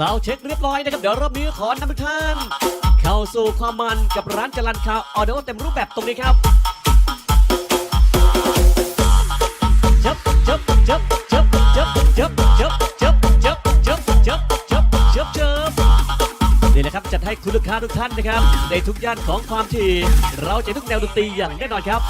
สาวเช็คเรียบร้อยนะครับ เดี๋ยวรอบนี้ขอนำทุกท่าน เข้าสู่ความมันกับร้านจรันคาวออเดอร์เต็มรูปแบบตรงนี้ครับจับจับจับจับจับจับจับจับจับจับจับจับจับจับนี่แหละครับจัดให้คุณลูกค้าทุกท่านนะครับ ในทุกย่านของความถี่เราจะทุกแนวดนตรีอย่างแน่นอนครับ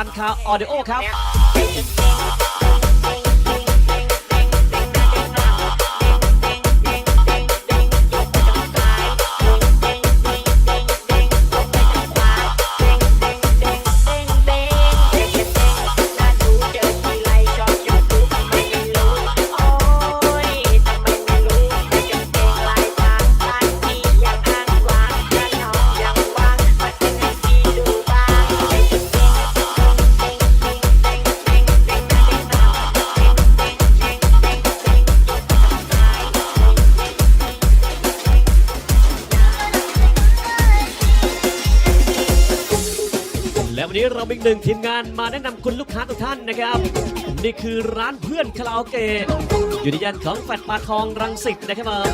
ร้านจรันคาออเดโอครับ มาแนะนำคุณลูกค้าทุกท่านนะครับ นี่คือร้านเพื่อนคาราโอเกะอยู่ในย่านของแฟดปลาทองรังสิตนะครับผม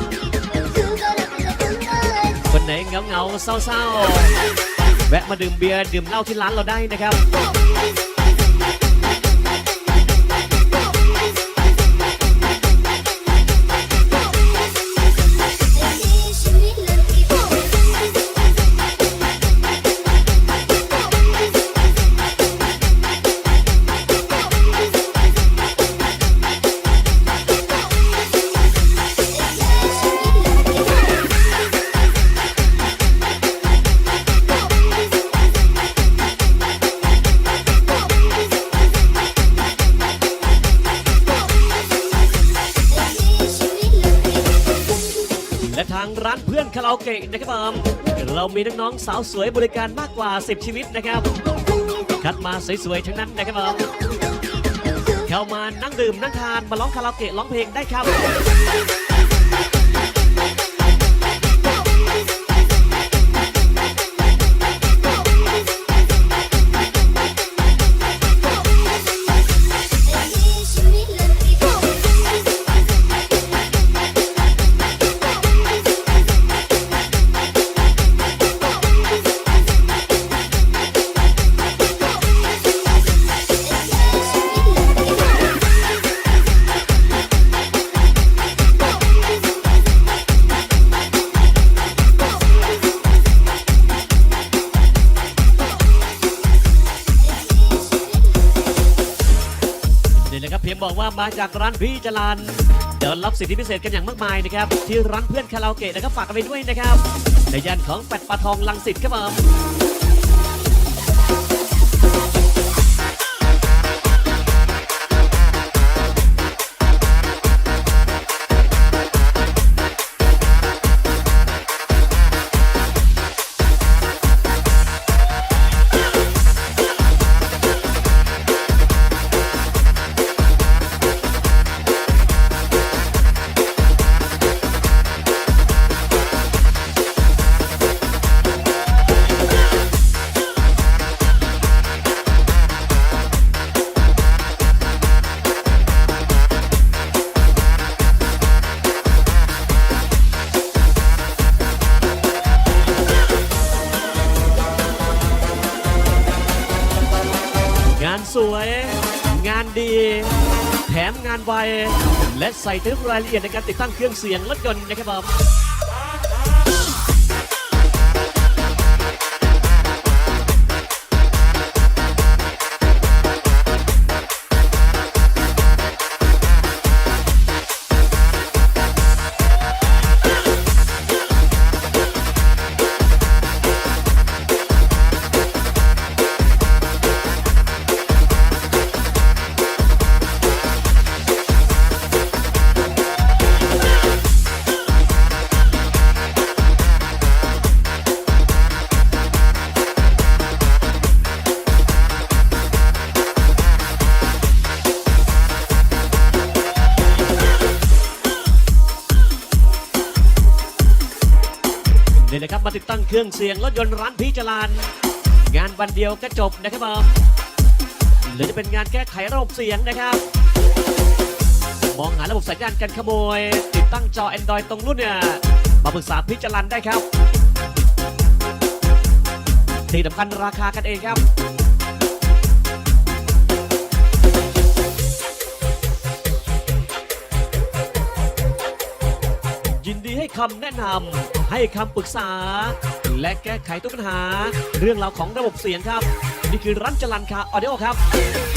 คนไหนเงาเงาเศร้าๆแวะมาดื่มเบียร์ดื่มเหล้าที่ร้านเราได้นะครับ พื่อนคาราโอเกะนะครับผมเรามีน้องๆสาวสวยบริการมากกว่า 10 ชีวิตนะครับ คัดมาสวยๆทั้งนั้นนะครับผมเข้ามานั่งดื่มนั่งทานมาร้องคาราโอเกะร้องเพลงได้ครับ เพียงบอกว่าจากร้านพี่จรันเดินรับสิทธิพิเศษกันอย่างมากมายนะครับที่ร้านเพื่อนคาราโอเกะนะครับฝากกันไปด้วยนะครับในย่านของแปดปลาทองลังสิตครับผม สวย งานดี แถมงานไว และใส่ทุกรายละเอียดในการติดตั้งเครื่องเสียงรถยนต์นะครับผม มาติดตั้งเครื่องเสียงรถยนต์ร้านพี่จรันงานวันเดียวก็จบนะครับผมหรือจะเป็นงานแก้ไขระบบเสียงนะครับ มองหาระบบสัญญาณกันขโมย ติดตั้งจอ Android ตรงรุ่นเนี่ยมาปรึกษาพี่จรันได้ครับที่สำคัญราคากันเองครับ คำแนะนำให้คำปรึกษา และแก้ไขทุกปัญหา เรื่องราวของระบบเสียงครับ นี่คือร้านจรันคาออดิโอครับ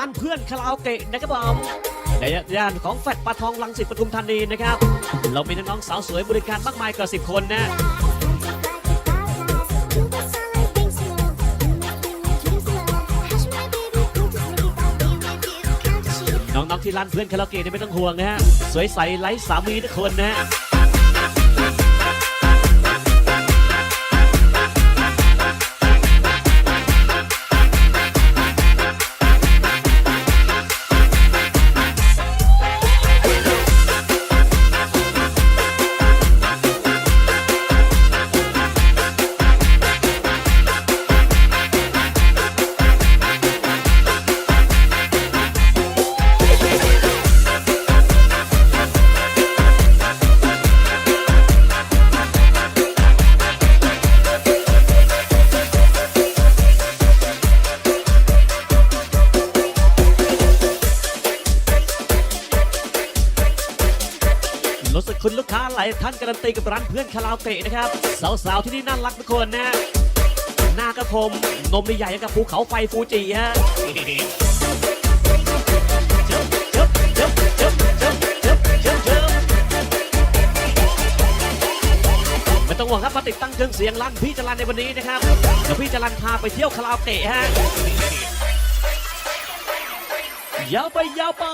ร้านเพื่อนคาราโอเกะนะครับผมในย่านของแฟดปลาทองลังสิตปทุมธานีนะครับ เรามีน้องๆสาวสวยบริการมากมายกว่า10คนนะน้องๆที่ร้านเพื่อนคาราโอเกะไม่ต้องห่วงนะฮะสวยใสไร้สามีทุกคนนะฮะันตีกับร้านเพื่อนคาราโอเกะนะครับ สาวๆที่นี่น่ารักทุกคนนะ หน้ากระคม นมใหญ่กับภูเขาไฟฟูจิฮะไม่ต้องห่วงครับมาติดตั้งเครื่องเสียงรันพี่จรันในวันนี้นะครับ เดี๋ยวพี่จรันพาไปเที่ยวคาราโอเกะฮะยาวไปยาวไป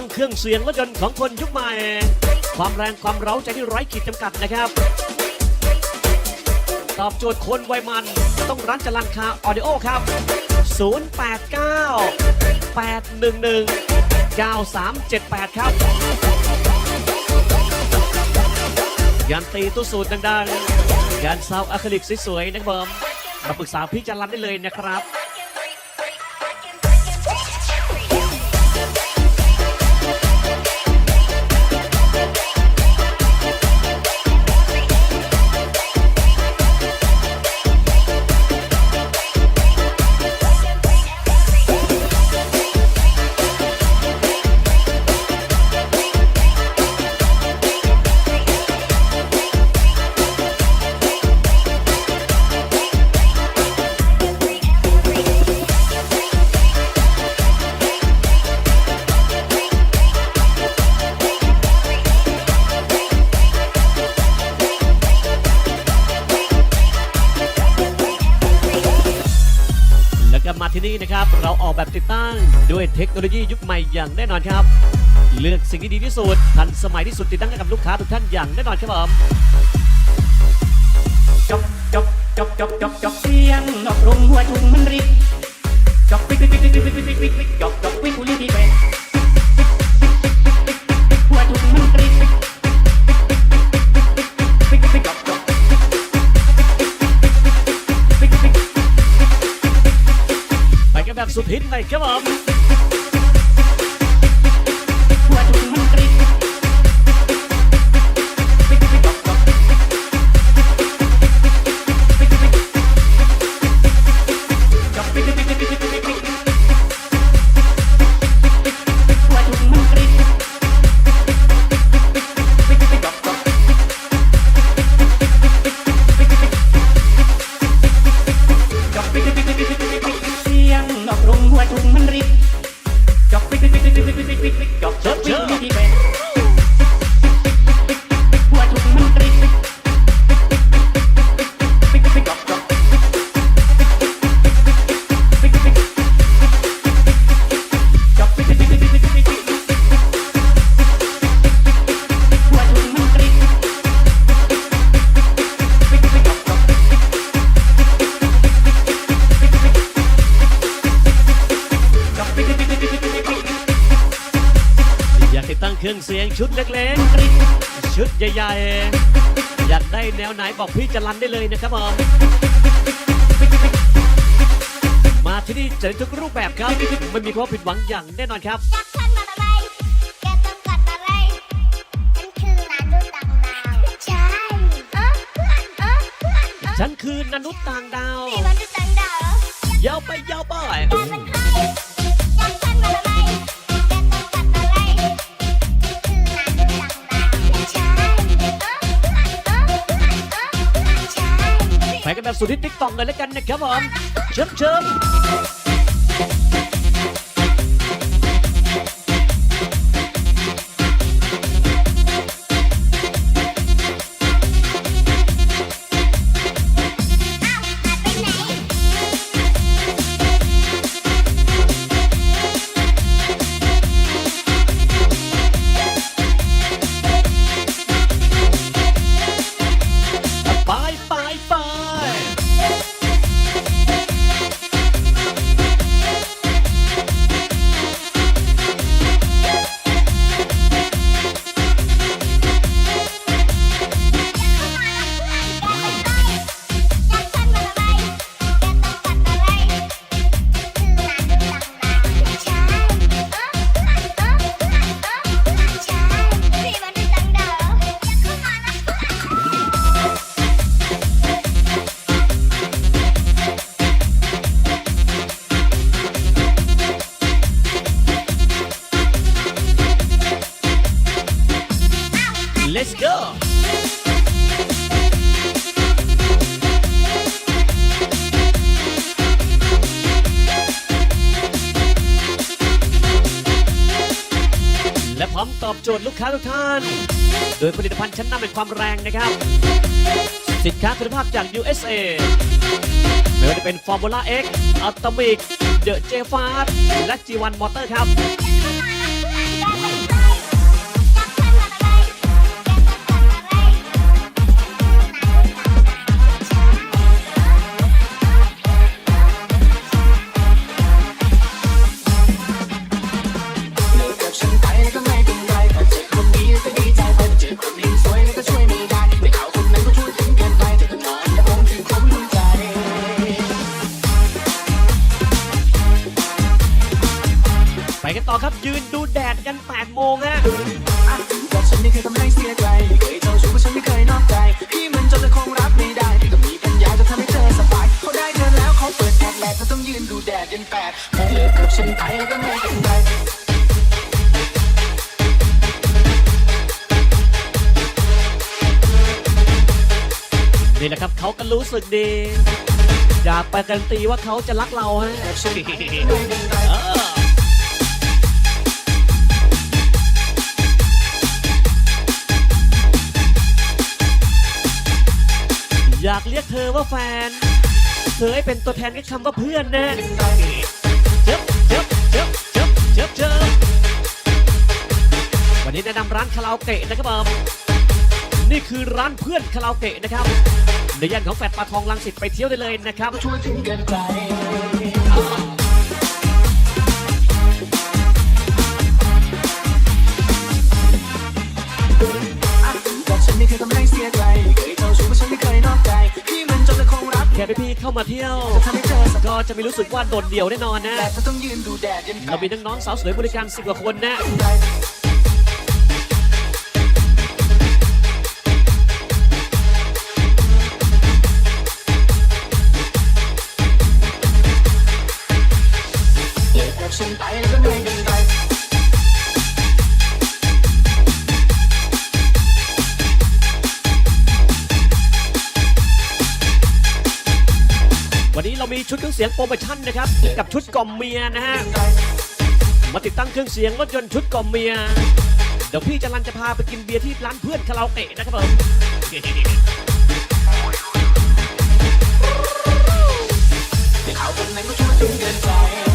ตั้งเครื่องเสียงรถยนต์ของคนยุคใหม่ ความแรงความเร้าใจที่ไร้ขีดจำกัดนะครับ ตอบโจทย์คนวัยมันต้องร้านจรันคาออดิโอครับ 089 811 9378 ครับยานตีตู้สูตรดังๆยานซาวอะคริลิกสวยๆนะครับมมาปรึกษาพี่จรันได้เลยนะครับ ดตั้งด้วยเทคโนโลยียุคใหม่อย่างแน่นอนครับ เลือกสิ่งที่ดีที่สุดทันสมัยที่สุดติดตั้งให้กับลูกค้าทุกท่านอย่างแน่นอนครับผมจบจบจบจบจบจบเสียงนอกรงหัวชุงมันริบจบปิ๊กปิ๊กปิ๊กปิ๊กปิ๊กปิ๊กปิ๊กปิ๊กปิ๊กจบจบปิ๊กกุลีดีไปหัวชุงมันริบปิ๊กปิ๊กปิ๊กจบจบปิ๊กปิ๊กไปกันแบบสุดฮิตเลยครับผม กับเธอวิ่งดีแม่ ชุดเล็กๆ ชุดใหญ่ๆ อยากได้แนวไหนบอกพี่จะรันได้เลยนะครับผมมาที่นี่เจอทุกรูปแบบครับไม่มีความผิดหวังอย่างแน่นอนครับฉันคือนันุษย์ต่างดาว เยาวไปเยาวไป แบบสุดที่ติ๊กต็อกเลยแล้วกันนะครับผมเชิมเชิม อบโจทย์ลูกค้าทุกท่าน โดยผลิตภัณฑ์ชั้นนำแห่งความแรงนะครับ สินค้าคุณภาพจาก USA ไม่ว่าจะเป็น Formula X Atomic The J f a s และ G1 Motor ครับ ต้องยืนดูแดดยันแปดเลิกกับฉันไปก็ไม่เป็นไรนี่แหละครับเขาก็รู้สึกดี อยากไปการันตีว่าเขาจะรักเราฮะกับฉันไปไม่เป็นไรเอออยากเรียกเธอว่าแฟน เคยเป็นตัวแทนแค่คำว่าเพื่อนนะเจ็บเจ็บเจ็บเจ็บเจ็บเจ็บวันนี้แนะนำร้านคาราโอเกะนะครับผมนี่คือร้านเพื่อนคาราโอเกะนะครับในย่านของแฟดปลาทองลังสิตไปเที่ยวได้เลยนะครับ แค่พี่ๆเข้ามาเที่ยวจะทำให้เธอสักก็จะไม่รู้สึกว่าโดดเดี่ยวแน่นอนนะแต่เธอต้องยืนดูแดดยันแปเราดมีน้องๆสาวสวยบริการสิบกว่าคนนะ มีชุดเครื่องเสียงโปรโมชั่นนะครับ กับชุดกล่อมเมียนะฮะ มาติดตั้งเครื่องเสียงรถยนต์ชุดกล่อมเมีย เดี๋ยวพี่จรันจะพาไปกินเบียร์ที่ร้านเพื่อนคาราโอเกะนะครับผมเขาคนไหนก็ช่วยถึงเกินใจ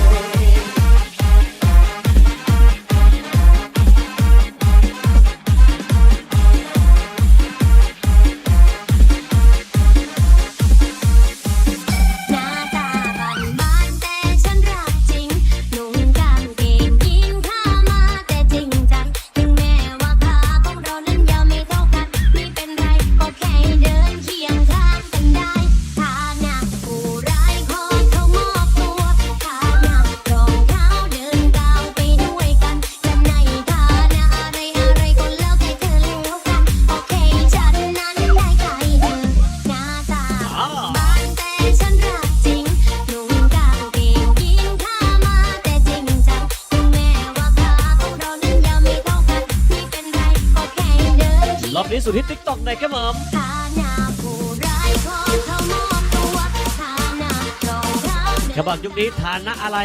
ยุคนี้ฐานะอะไร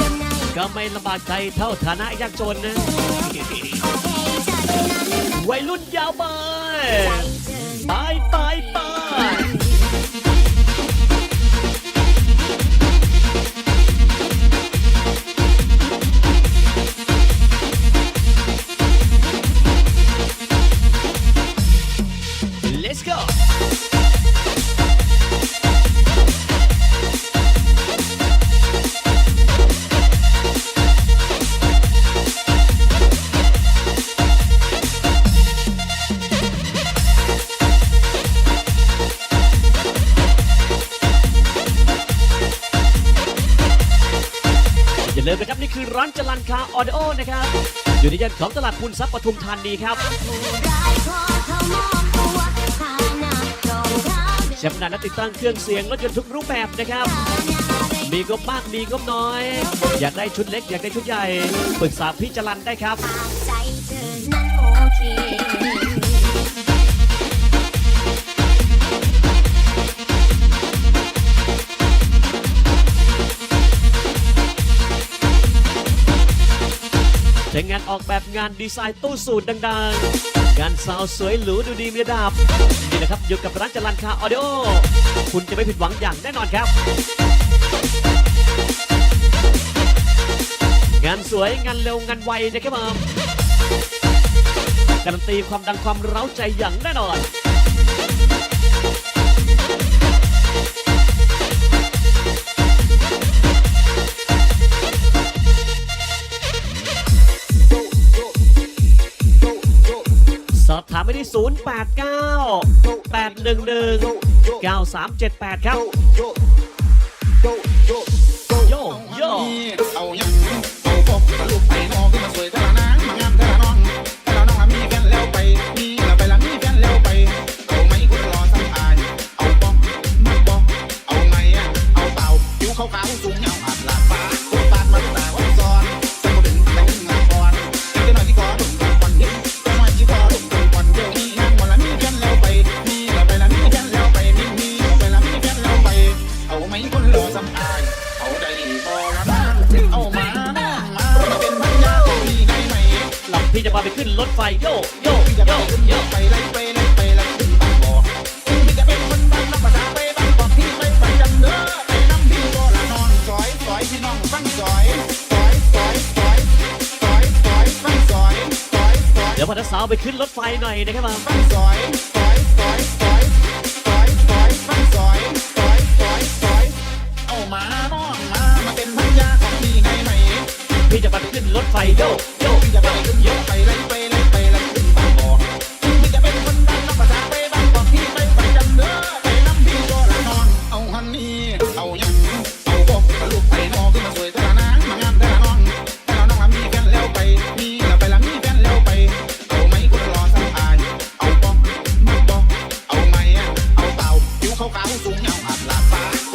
จะในก็ไม่ลำบากใจเท่าฐานะยากจนนะโอเคฉันนั้นได้วัยรุ่นยาวไปใจเธอไปไปไป อย่าลืมนะครับนี่คือร้านจรันคาออเดโอนะครับอยู่ในย่านของตลาดพุนทรัพย์ปทุมธานีครับผู้ร้ายขอเขามอบตัวถ้าหน่ารองเท้าเดินเชฟนานและติดตั้งเครื่องเสียงรถยนต์ทุกรูปแบบนะครับ มีงบมากมีก็น้อย อยากได้ชุดเล็ก อยากได้ชุดใหญ่ปรึกษาพี่จรันได้ครับ ออกแบบงานดีไซน์ตู้สูตรดังๆ งานสาวสวยหรูดูดีมีระดับ นี่แหละครับอยู่กับร้านจรันคาออเดโอ คุณจะไม่ผิดหวังอย่างแน่นอนครับ งานสวยงานเร็วงานไวนะครับผมการันตีความดังความเร้าใจอย่างแน่นอน ที่ 089 811 9378 ครับ โยโย พี่น้องฟังซอยซอยซอยซอยซอยซอยฟังซอยซอยซอยไปขึ้นรถไฟหน่อยนะครับมาฟังซอยซอยซอยซอยซอยซอยฟังซอยซอยซอยซอยเอามาน้องมามาเป็นพันยาของพี่ในไหมพี่จะมาขึ้นรถไฟโยกโยกพี่จะไปขึ้นยกไปไล่ไป ขาวสูงเงาอับลาฟ้